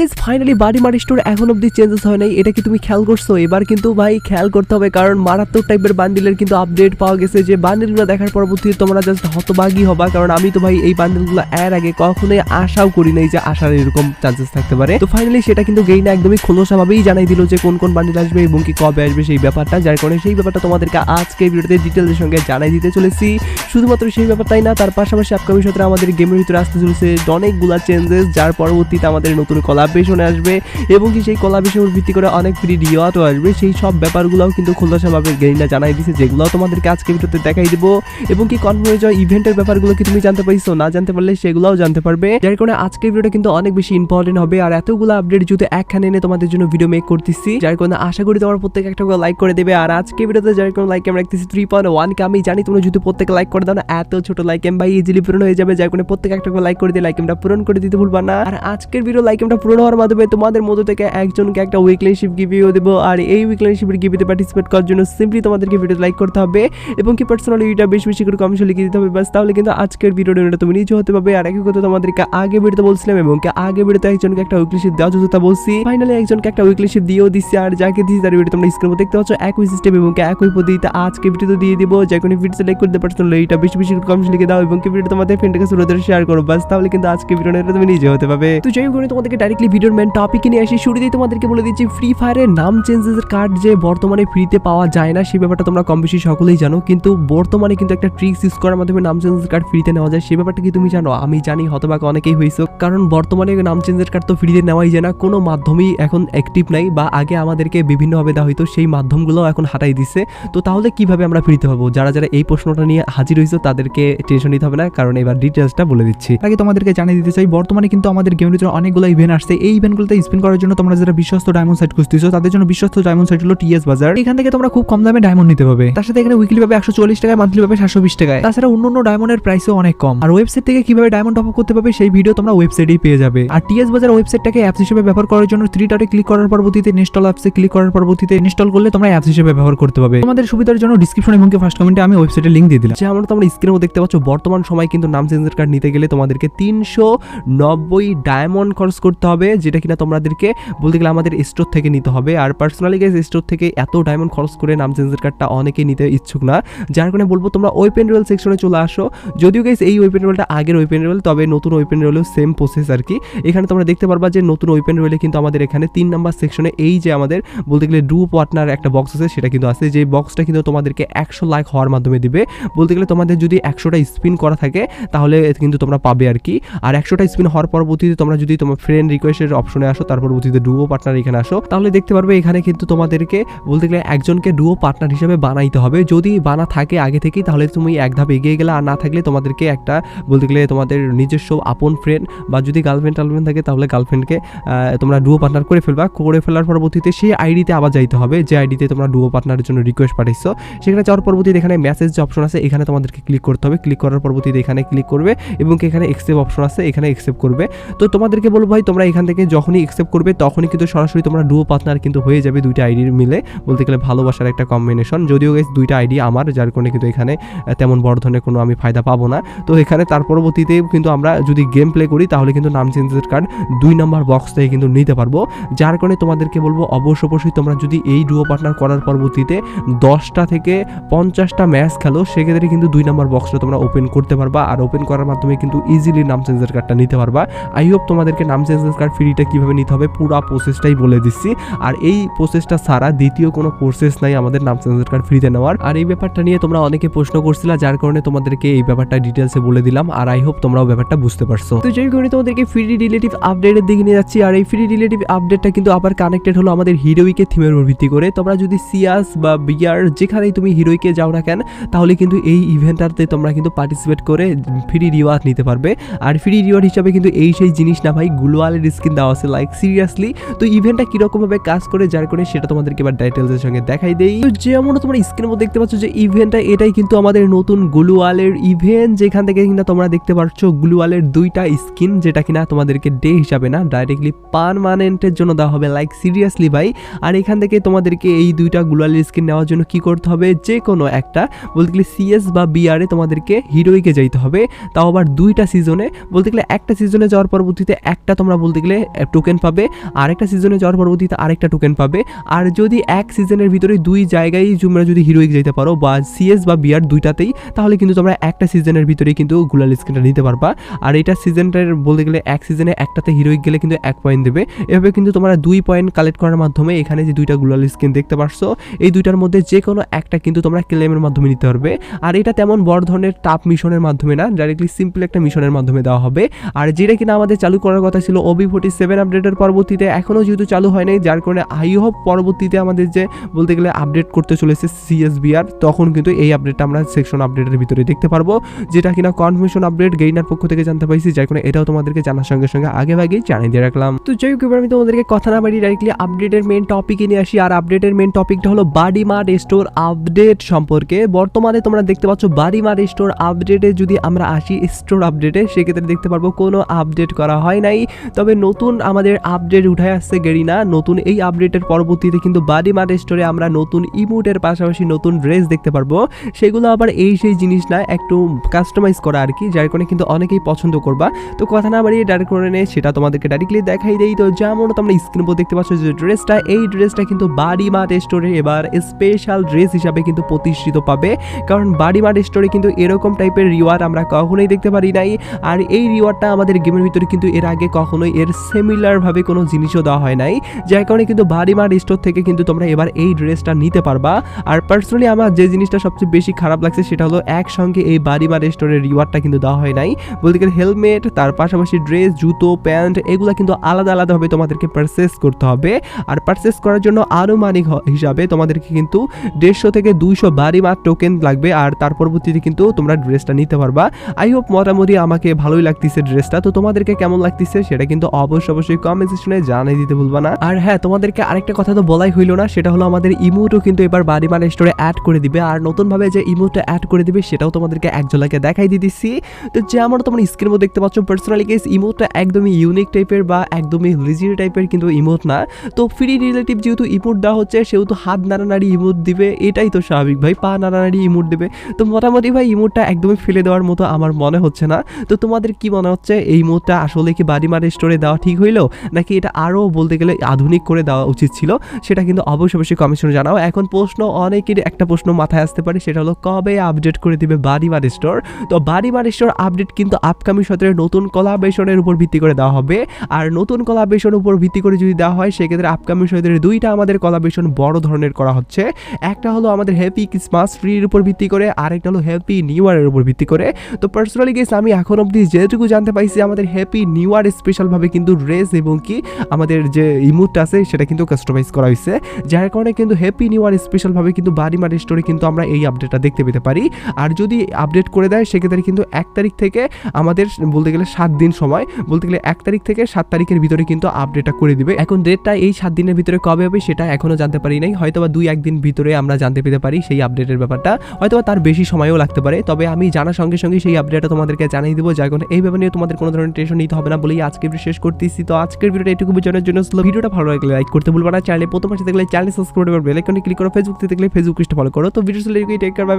Guess finally বাড়ি মারি store এখন অব্দি চেঞ্জেস হয় নাই, এটা কি তুমি খেয়াল করছ? এবার কিন্তু ভাই খেয়াল করতে হবে, কারণ মারাত্মক টাইপের বান্ডিলের কিন্তু আপডেট পাওয়া গেছে যে বান্ডিলগুলো দেখার পরবর্তীতে তোমরা জাস্ট হতবাগী হবা, কারণ আমি তো ভাই এই বান্ডিলগুলো এর আগে কখনোই আশাও করি নাই যে আসার এরকম চান্সেস থাকতে পারে। তো ফাইনালি সেটা কিন্তু গেইনা একদমই খোলসাভাবেই জানাই দিল যে কোন কোন বান্ডিল আসবে এবং কি কবে আসবে সেই ব্যাপারটা, যার কারণে সেই ব্যাপারটা তোমাদেরকে আজকে ভিডিওতে ডিটেলসের সঙ্গে জানাই দিতে চলেছি। শুধুমাত্র সেই ব্যাপারটাই না, তার পাশাপাশি আপকামিং সত্রে আমাদের গেমের ভিতরে আসতে চলেছে অনেকগুলা চেঞ্জেস যার পরবর্তীতে আমাদের নতুন কলাবেশনে আসবে এবং কি সেই কলাবেশনের ভিত্তি করে অনেক ফ্রি রিওয়ার্ডও আসবে। সেই সব ব্যাপারগুলোও কিন্তু খোলাসাভাবে গেইনা জানাই দিছে, যেগুলো তোমাদেরকে আজকে ভিডিওতে দেখাই দিব। এবং কি কনফার্মে যাওয়া ইভেন্টের ব্যাপারগুলো কি তুমি জানতে পারছ, না জানতে পারলে সেগুলোও জানতে পারবে। যার কারণে আজকের ভিডিওটা কিন্তু অনেক বেশি ইম্পর্টেন্ট হবে আর এতগুলো আপডেট যদি একখানে এনে তোমাদের জন্য ভিডিও মেক করতেছি, যার কারণে আশা করি তোমার প্রত্যেক একটা করে লাইক করে দেবে। আর আজকে ভিডিওতে যার কারণে লাইক আমরা রাখতেছি থ্রি পয়েন্ট ওয়ান কে আমি জানি তোমরা যদি প্রত্যেকে লাইক করে দাও না, এত ছোট লাইক এম ভাই ইজিলি পূরণ হয়ে যাবে। যার কারণে প্রত্যেক একটা করে লাইক করে দিয়ে লাইক এমটা পূরণ করে দিতে ভুলবা না। আর আজকের ভিডিও লাইক এমটা পূরণ হওয়ার মাধ্যমে তোমাদের মধ্যে থেকে একজনকে একটা উইকলি শিপ গিভিও দেবো। আর এই উইকলি শিপের গিভিতে পার্টিসিপেট করার জন্য সিম্পলি তোমাদেরকে ভিডিও লাইক করতে হবে এবং কি পার্সোনালি এটা বেশি বেশি করে কমেন্টে লিখে দিতে হবে। বাস তাহলে কিন্তু আজকের ভিডিওটা তুমি নিজে হতে পারবে। আর একই কথা তোমাদেরকে আগে ভিডিওতে বলছিলাম এবং কি আগে ভিডিওতে একজনকে একটা উইকলি শিপ দেওয়া যতটা বলছি। ফাইনালি একজনকে একটা উইকলি শিপ দিয়েও দিচ্ছি আর যাকে দিচ্ছি তার ভিডিও তোমরা স্ক্রিনে দেখতে পাচ্ছ। একই সিস্টেম এবং কি একই পদ্ধতিতে আজকে ভিডিওতে দিয়ে দিব। যে কোনো ভিডিও সিলেক্ট করতে পার্সোনালি এটা বেশি বেশি করে কমেন্ট লিখে দাও এবং কি ভিডিও তোমাদের ফ্রেন্ডের কাছে শেয়ার করো। বাস তাহলে কিন্তু আজকে ভিডিওটা তুমি নিজে হতে পারবে। তো যাই তোমাদেরকে ডাইরেক্টলি ভিডিওর মেন টপিকে নিয়ে আসি। শুরুতেই তোমাদেরকে বলে দিচ্ছি ফ্রি ফায়ারের নাম চেঞ্জেসের কার্ড যে বর্তমানে ফ্রিতে পাওয়া যায় না সেই ব্যাপারটা তোমরা কম বেশি সকলেই জানো। কিন্তু বর্তমানে কিন্তু একটা ট্রিক্স ইউজ করার মাধ্যমে নাম চেঞ্জের কার্ড ফ্রিতে নেওয়া যায়। সেই ব্যাপারটা কি তুমি জানো? আমি জানি, হতবাক অনেকেই হয়েছে কারণ বর্তমানে নাম চেঞ্জের কার্ড তো ফ্রিতে নেওয়াই যায় না। কোনো মাধ্যমেই এখন অ্যাক্টিভ নাই বা আগে আমাদেরকে বিভিন্নভাবে দেওয়া হইতো, সেই মাধ্যমগুলো এখন হাঁটাই দিছে। তো তাহলে কীভাবে আমরা ফ্রিতে পাবো যারা যারা এই প্রশ্নটা নিয়ে হাজির হয়েছে তাদেরকে টেনশন নিতে হবে না। কারণ এবার ডিটেলসটা বলে দিচ্ছি। আগে তোমাদেরকে জানিয়ে দিতে চাই, বর্তমানে কিন্তু আমাদের গেমের ভিতরে অনেকগুলো ইভেন্ট আসছে। এই ইভেন্টগুলোতে স্পিন করার জন্য তোমরা যারা বিশ্বস্ত ডায়মন্ড সাইট খুঁজতেছো, তাদের জন্য বিশ্বস্ত ডায়মন্ড সাইট হলো টিএস বাজার এখান থেকে তোমরা খুব কম দামে ডায়মন্ড নিতে পাবে তার সাথে এখানে উইকলি পাবে একশো চল্লিশ টাকায় মান্থলি পাবে সাতশো বিশ টাকায়। তাছাড়া অন্য অন্য ডায়মন্ডের প্রাইসও অনেক কম। আর ওয়েবসাইট থেকে কীভাবে ডায়মন্ড টপ করতে পারবে, সেই ভিডিও তোমরা ওয়েবসাইটেই পেয়ে যাবে। আর টিএস বাজার ওয়েবসাইটটাকে অ্যাপস হিসেবে ব্যবহার করার জন্য থ্রি ডটে ক্লিক করার পরবর্তীতে ইনস্টল অ্যাপসে ক্লিক করার পরবর্তীতে ইনস্টল করলে তোমরা অ্যাপস হিসেবে ব্যবহার করতে পারবে। তোমাদের সুবিধার জন্য ডিসক্রিপশন এবং ফার্স্ট কমেন্টে আমি ওয়েবসাইটের লিঙ্ক দিয়ে দিলাম। যে আমরা তোমরা স্ক্রিনেও দেখতে পাচ্ছ, বর্তমান সময় কিন্তু নাম চেঞ্জের কার্ড নিতে গেলে তোমাদেরকে তিনশো নব্বই ডায়মন্ড খরচ করতে হবে। যেটা কিনা তোমাদেরকে বলতে গেলে আমাদের স্টোর থেকে নিতে হবে। আর পার্সোনালি গেস স্টোর থেকে এত ডায়মন্ড খরচ করে নাম চেঞ্জের কার্ডটা অনেকেই নিতে ইচ্ছুক না। যার কারণে বলব, তোমরা ওয়েপেন রোল সেকশনে চলে আসো। যদিও গেস এই ওয়েপেন রোলটা আগের ওয়েপেন রোল তবে নতুন ওয়েপেন রোলেও সেম প্রসেস আর কি। এখানে তোমরা দেখতে পারবা যে নতুন ওয়েপেন রোলে কিন্তু আমাদের এখানে তিন নাম্বার সেকশনে এই যে আমাদের বলতে গেলে ডু পার্টনার একটা বক্স আছে, সেটা কিন্তু আছে। যে বক্সটা কিন্তু তোমাদেরকে একশো লাখ হওয়ার মাধ্যমে দিবে। বলতে গেলে তোমাদের যদি একশোটা স্পিন করা থাকে, তাহলে কিন্তু তোমরা পাবে আর কি। আর একশোটা স্পিন হওয়ার পরবর্তীতে তোমরা যদি তোমার ফ্রেন্ড রিকোয়েস্টের অপশনে আসো তার পরবর্তীতে ডুও পার্টনার এখানে আসো। তাহলে দেখতে পারবে এখানে কিন্তু তোমাদেরকে বলতে গেলে একজনকে ডুও পার্টনার হিসেবে বানাইতে হবে। যদি বানা থাকে আগে থেকেই, তাহলে তুমি এক ধাপ এগিয়ে গেলে আর না থাকলে তোমাদেরকে একটা বলতে গেলে তোমাদের নিজস্ব আপন ফ্রেন্ড বা যদি গার্লফ্রেন্ড টার্লফ্রেন্ড থাকে, তাহলে গার্লফ্রেন্ডকে তোমরা ডুও পার্টনার করে ফেলবা। করে ফেলার পরবর্তীতে সেই আইডিতে আবার যাইতে হবে। যে আইডিতে তোমরা ডুও পার্টনারের জন্য রিকোয়েস্ট পাঠিয়েছো সেখানে যাওয়ার পরবর্তীতে এখানে মেসেজ যে অপশন আছে, এখানে তোমাদেরকে ক্লিক করতে হবে। ক্লিক করার পরবর্তীতে এখানে ক্লিক করবে এবং এখানে এক্সেপ্ট অপশন আছে, এখানে এক্সেপ্ট করবে। তো তোমাদেরকে বলব ভাই, তোমরা এখান থেকে যখনই এক্সেপ্ট করবে, তখনই কিন্তু সরাসরি তোমরা ডুও পার্টনার কিন্তু হয়ে যাবে দুইটা আইডির মিলে। বলতে গেলে ভালোবাসার একটা কম্বিনেশন যদিও গেস দুইটা আইডি আমার, যার কারণে কিন্তু এখানে তেমন বড় ধরনের কোনো আমি ফায়দা পাবো না। তো এখানে তার পরবর্তীতে কিন্তু আমরা যদি গেম প্লে করি, তাহলে কিন্তু নাম চেঞ্জের কার্ড দুই নম্বর বক্স থেকে কিন্তু নিতে পারব। যার কারণে তোমাদেরকে বলব, অবশ্য অবশ্যই তোমরা যদি এই ডুও পার্টনার করার পরবর্তীতে দশটা থেকে পঞ্চাশটা ম্যাচ খেলো, সেক্ষেত্রে কিন্তু দুই নম্বর বক্সটা তোমরা ওপেন করতে পারবা। আর ওপেন করার মাধ্যমে কিন্তু ইজিলি নাম চেঞ্জের কার্ডটা নিতে পারবা। আই হোপ তোমাদেরকে নাম চেঞ্জের কার্ড ফ্রিটা কীভাবে নিতে হবে, পুরো প্রসেসটাই বলে দিচ্ছি। আর এই প্রসেসটা ছাড়া দ্বিতীয় কোনো প্রসেস নাই আমাদের নাম চেঞ্জের কার্ড ফ্রিতে নেওয়ার। আর এই ব্যাপারটা নিয়ে তোমরা অনেকে প্রশ্ন করছিলা, যার কারণে তোমাদেরকে এই ব্যাপারটা ডিটেলসে বলে দিলাম। আর আই হোপ তোমরাও ব্যাপারটা বুঝতে পারছ। তো যেই কারণে তোমাদেরকে ফ্রি রিলেটিভ আপডেটের দিকে নিয়ে যাচ্ছি। আর এই ফ্রি রিলেটিভ আপডেটটা কিন্তু আবার কানেক্টেড হলো আমাদের হিরোইকে থিমের উপর ভিত্তি করে। তোমরা যদি সিয়াস বা বিয়ার যেখানেই তুমি হিরোইকে যাও না কেন, তাহলে কিন্তু এই ইভেন্টটাতে তোমরা কিন্তু পার্টিসিপেট করে ফ্রি রিওয়ার্ড নিতে পারবে। আর ফ্রি রিওয়ার্ড হিসাবে কিন্তু এই সেই জিনিস না ভাই, গ্লোয়ালের স্কিন দেওয়া আছে লাইক সিরিয়াসলি তো ইভেন্টটা কিরকমভাবে কাজ করে, যার কারণে সেটা তোমাদেরকে এবার ডিটেলসের সঙ্গে দেখাই দেই। তো যেমন তোমরা স্ক্রিনের মধ্যে দেখতে পাচ্ছ যে ইভেন্টটা এটাই কিন্তু আমাদের নতুন গ্লোয়ালের ইভেন্ট যেখান থেকে কিনা তোমরা দেখতে পাচ্ছ গ্লোয়ালের দুইটা স্কিন যেটা কিনা তোমাদেরকে ডে হিসাবে না ডাইরেক্টলি পারমানেন্টের জন্য দেওয়া হবে লাইক সিরিয়াসলি ভাই। আর এখান থেকে তোমাদেরকে এই দুইটা গ্লোয়ালের স্কিন নেওয়ার জন্য কি করতে হবে? যে কোনো একটা, বলতে গেলে সিএস বা বিআরে তোমাদেরকে হিরোইকে যাইতে হবে। তাও আবার দুইটা সিজনে বলতে গেলে একটা সিজনে যাওয়ার পরবর্তীতে একটা তোমরা বলতে গেলে গেলে টোকেন পাবে। আরেকটা সিজনে যাওয়ার পরবর্তীতে আরেকটা টোকেন পাবে। আর যদি এক সিজনের ভিতরে দুই জায়গায় তোমরা যদি হিরোইক যেতে পারো বা সিএস বা বিআর দুইটাতেই, তাহলে কিন্তু তোমরা একটা সিজনের ভিতরেই কিন্তু গুলাল স্কিনটা নিতে পারবা। আর এটা সিজনটার বলতে গেলে এক সিজনে একটাতে হিরোইক গেলে কিন্তু এক পয়েন্ট দেবে। এভাবে কিন্তু তোমরা দুই পয়েন্ট কালেক্ট করার মাধ্যমে এখানে যে দুইটা গুলাল স্কিন দেখতে পারছ, এই দুইটার মধ্যে যে কোনো একটা কিন্তু তোমরা ক্লেমের মাধ্যমে নিতে পারবে। আর এটা তেমন বড় ধরনের টাপ মিশনের মাধ্যমে না ডাইরেক্টলি সিম্পল একটা মিশনের মাধ্যমে দেওয়া হবে। আর যেটা কিনা আমাদের চালু করার কথা ছিল ওবি ফোর্টি সেভেন আপডেটের পরবর্তীতে এখনও যেহেতু চালু হয় নাই, যার কারণে আই হোপ পরবর্তীতে আমাদের যে বলতে গেলে আপডেট করতে চলেছে সিএসবিআর তখন কিন্তু এই আপডেটটা আমরা সেকশন আপডেটের ভিতরে দেখতে পারব, যেটা কিনা কনফার্মেশন আপডেট গেইনার পক্ষ থেকে জানতে পারছি যার কারণে এটাও তোমাদেরকে জানার সঙ্গে সঙ্গে আগে আগেই জানিয়ে দিয়ে রাখলাম। তো যাই হোক আমি তোমাদেরকে কথা না বাড়ি ডাইরেক্টলি আপডেটের মেন টপিকে নিয়ে আসি, আর আপডেটের মেন টপিকটা হলো বাডি মার্ট স্টোর আপডেট সম্পর্কে। বর্তমানে তোমরা দেখতে পাচ্ছ বাডি মার্ট স্টোর আপডেটে যদি আমরা আসি স্টোর আপডেটে সেক্ষেত্রে দেখতে পারব কোনো আপডেট করা হয় নাই। তবে নতুন আমাদের আপডেট উঠে আসছে গেরিনা। নতুন এই আপডেটের পরবর্তীতে কিন্তু বাডি মার্ট স্টোরে আমরা নতুন ইমোটের পাশাপাশি নতুন ড্রেস দেখতে পারব। সেগুলো আবার এই সেই জিনিস না, একটু কাস্টমাইজ করা আর কি, যার কারণে কিন্তু অনেকেই পছন্দ করবা। তো কথা না বাড়িয়ে ডাইরেক্ট করে সেটা তোমাদেরকে ডাইরেক্টলি দেখাই দেই। তো যেমন তোমরা স্ক্রিন উপর দেখতে পাচ্ছ যে ড্রেসটা এই ড্রেসটা কিন্তু বাডি মার্ট স্টোরে এবার স্পেশাল ড্রেস হিসাবে কিন্তু প্রতিষ্ঠিত পাবে। কারণ বাডি মার্ট স্টোরে কিন্তু এরকম টাইপের রিওয়ার্ড আমরা কখনোই দেখতে পারি নাই। আর এই রিওয়ার্ডটা আমাদের গেমের ভিতরে কিন্তু এর আগে কখনোই এর সিমিলার ভাবে কোনো জিনিসও দেওয়া হয় নাই। যার কারণে কিন্তু বাডি মার্ট স্টোর থেকে কিন্তু তোমরা এবার এই ড্রেসটা নিতে পারবা। আর পার্সোনালি আমার যে জিনিসটা সবচেয়ে বেশি খারাপ লাগছে সেটা হলো একসঙ্গে এই বাডি মার্ট স্টোরের রিওয়ার্ডটা কিন্তু দেওয়া হয় নাই। বলতে গেলে হেলমেট তার পাশাপাশি ড্রেস জুতো প্যান্ট এগুলো কিন্তু আলাদা আলাদাভাবে তোমাদেরকে পারচেস করতে হবে। আর পারচেস করার জন্য আনুমানিক হিসাবে তোমাদেরকে কিন্তু দেড়শো থেকে দুইশো বাড়ি মার টোকেন লাগবে। আর তার পরবর্তীতে কিন্তু তোমরা ড্রেসটা নিতে পারবা। আই হোপ মোটামুটি আমাকে ভালোই লাগতেছে ড্রেসটা তো তোমাদেরকে কেমন লাগতেছে সেটা কিন্তু অবশ্যই অবশ্যই কমেন্ট সেকশনে জানিয়ে দিতে ভুলবা না। আর হ্যাঁ তোমাদেরকে আরেকটা কথা তো বলাই হইল না, সেটা হলো আমাদের ইমোটও কিন্তু এবার বাড়ি মার স্টোরে অ্যাড করে দিবে। আর নতুনভাবে যে ইমোটটা অ্যাড করে দিবে, সেটাও তোমাদেরকে একজনকে দেখাই দিয়ে দিচ্ছি তো যেমন তোমরা স্ক্রিনের মধ্যে দেখতে পাচ্ছ পার্সোনালি কেস ইমোটটা একদমই ইউনিক টাইপের বা একদমই লিজির টাইপের কিন্তু ইমোট না। তো ফ্রি রিলেটিভ যেহেতু ইমোট দেওয়া হচ্ছে, সেহেতু হাত নাড়ানাড়ি ইমোট দিবে, এটাই তো স্বাভাবিক ভাই, পা নাড়ানাড়ি ইমোট দেবে। তো মোটামুটি ভাই ইমোটটা একদমই ফেলে দেওয়ার মতো আমার মনে হচ্ছে না। তো তোমাদের কি মনে হচ্ছে, এই ইমোটটা আসলে কি বাড়ি মারে স্টোরে দেওয়া ঠিক হইল নাকি এটা আরও বলতে গেলে আধুনিক করে দেওয়া উচিত ছিল, সেটা কিন্তু অবশ্যই অবশ্যই কমিশনে জানাও। এখন প্রশ্ন অনেকের একটা প্রশ্ন মাথায় আসতে পারে, সেটা হলো কবে আপডেট করে দিবে বাড়ি মার স্টোর তো বাড়ি মার স্টোর আপডেট কিন্তু আপকামিং সতেরো নতুন কলাবেশনের উপর ভিত্তি করে দেওয়া হবে। আর নতুন কলাবেশন উপর ভিত্তি করে যদি দেওয়া হয়, সেক্ষেত্রে আপকামিং সতেরো দুইটা আমাদের কলাবেশন বড় ধরনের করা হচ্ছে। একটা হলো আমাদের হ্যাপি ক্রিসমাস ফ্রির উপর ভিত্তি করে, আরেকটা হলো হ্যাপি নিউ ইয়ারের উপর ভিত্তি করে। তো পার্সোনালি গেস আমি এখন অবধি যেটুকু জানতে পাইছি, আমাদের হ্যাপি নিউ ইয়ার স্পেশালভাবে কিন্তু ড্রেস এবং কি আমাদের যে ইমোটটা আছে, সেটা কিন্তু কাস্টমাইজ করা হয়েছে। যার কারণে কিন্তু হ্যাপি নিউ ইয়ার স্পেশালভাবে কিন্তু বাড়ি মার স্টোরে কিন্তু আমরা এই আপডেটটা দেখতে পেতে পারি। আর যদি আপডেট করে দেয়, সেক্ষেত্রে কিন্তু এক তারিখ থেকে আমাদের বলতে গেলে সাত দিন সময়, বলতে গেলে এক তারিখ থেকে সাত তারিখের ভিতরে কিন্তু আপডেটটা করে দিবে। এখন ডেটটা এই সাত দিনের ভিতরে কবে হবে, সেটা এখনও জানতে পারি নাই। হয়তো বা দুই একদিন ভিতরে আমরা জানতে পেতে পারি সেই আপডেটের ব্যাপারটা। হয়তো তার বেশি সময়ও লাগতে পারে। তবে আমি জানার সঙ্গে সঙ্গে সেই আপডেটটা তোমাদেরকে জানিয়ে দেবো। যার কারণে এই ব্যাপার নিয়ে তোমাদের কোনো ধরনের টেনশন নিতে হবে না বলেই আজকে শেষ করতেছি। তো আজকের ভিডিওটা এটুকু বোঝানোর জন্য ভিডিওটা ভালো লাগলে লাইক করতে ভুলবা না। চ্যানেলে প্রথম আসতে দেখলে চ্যানেল সাবস্ক্রাইব করবে। বেল আইকনে ক্লিক করো। ফেসবুক থেকে দেখলে ফেসবুক পেজটা ফলো করো। তো ভিডিও টেক কেয়ার বাই